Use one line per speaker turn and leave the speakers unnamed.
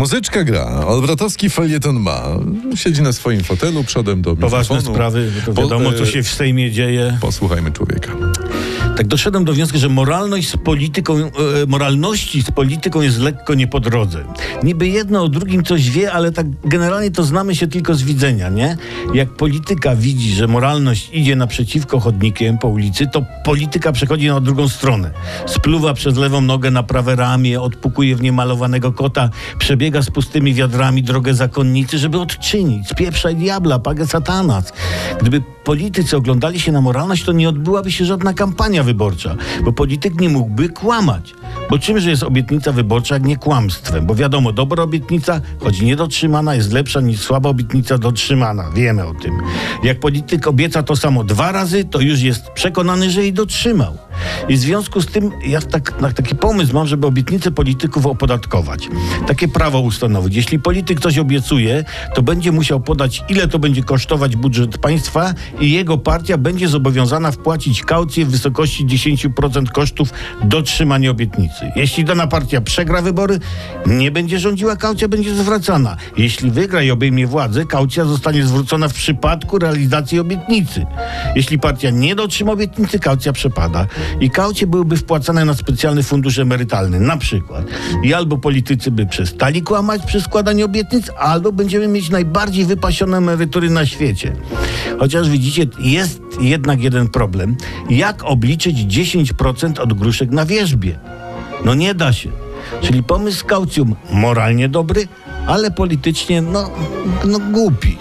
Muzyczka gra, Olbratowski felieton ma. Siedzi na swoim fotelu przodem do
Poważne
mikrofonu.
sprawy, to wiadomo, co
e,
się w Sejmie dzieje.
Posłuchajmy człowieka.
Tak doszedłem do wniosku, że moralność z polityką, e, moralności z polityką jest lekko nie po drodze. Niby jedno o drugim coś wie, ale tak generalnie to znamy się tylko z widzenia, nie? Jak polityka widzi, że moralność idzie naprzeciwko chodnikiem po ulicy, to polityka przechodzi na drugą stronę. Spluwa przez lewą nogę na prawe ramię, odpukuje w niemalowanego kota, przebiega z pustymi wiadrami drogę zakonnicy, żeby odczynić. Spieprzaj diabla, pagę satanas. Gdyby politycy oglądali się na moralność, to nie odbyłaby się żadna kampania wyborcza, bo polityk nie mógłby kłamać. Bo czymże jest obietnica wyborcza, jak nie kłamstwem? Bo wiadomo, dobra obietnica, choć niedotrzymana, jest lepsza niż słaba obietnica dotrzymana. Wiemy o tym. Jak polityk obieca to samo dwa razy, to już jest przekonany, że jej dotrzymał. I w związku z tym ja tak, taki pomysł mam, żeby obietnice polityków opodatkować. Takie prawo ustanowić. Jeśli polityk coś obiecuje, to będzie musiał podać, ile to będzie kosztować budżet państwa i jego partia będzie zobowiązana wpłacić kaucję w wysokości 10% kosztów dotrzymania obietnicy. Jeśli dana partia przegra wybory, nie będzie rządziła, kaucja będzie zwracana. Jeśli wygra i obejmie władzę, kaucja zostanie zwrócona w przypadku realizacji obietnicy. Jeśli partia nie dotrzyma obietnicy, kaucja przepada. I kaucje byłyby wpłacane na specjalny fundusz emerytalny, na przykład. I albo politycy by przestali kłamać przy składaniu obietnic, albo będziemy mieć najbardziej wypasione emerytury na świecie. Chociaż widzicie, jest jednak jeden problem. Jak obliczyć 10% od gruszek na wierzbie? No nie da się. Czyli pomysł z kaucją moralnie dobry, ale politycznie no, no głupi.